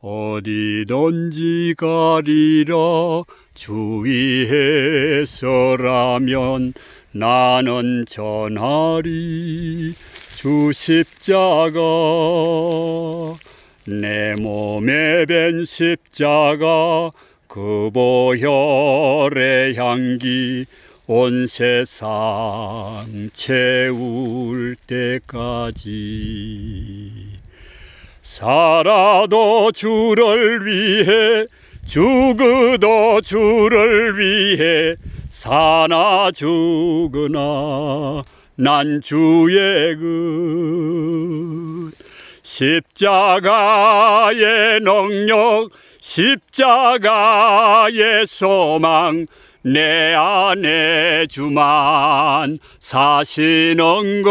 어디든지 가리라. 주위에서라면 나는 전하리. 주 십자가 내 몸에 벤 십자가 그 보혈의 향기 온 세상 채울 때까지 살아도 주를 위해 죽어도 주를 위해 사나 죽으나 난 주의 그 십자가의 능력 십자가의 소망 내 안에 주만 사시는 곳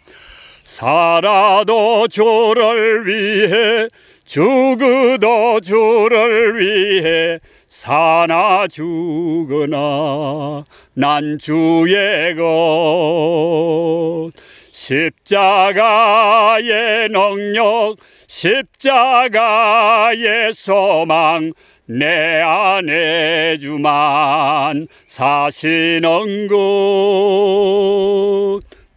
살아도 주를 위해 죽어도 주를 위해 사나 죽으나 난 주의 것. 십자가의 능력 십자가의 소망 내 안에 주만 사시는 곳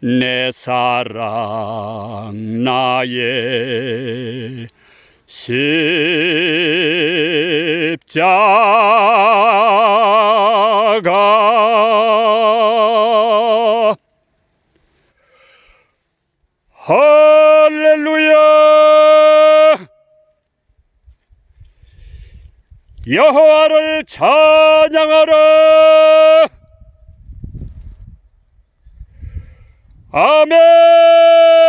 내 사랑 나의 십자가. 할렐루야. 여호와를 찬양하라 아멘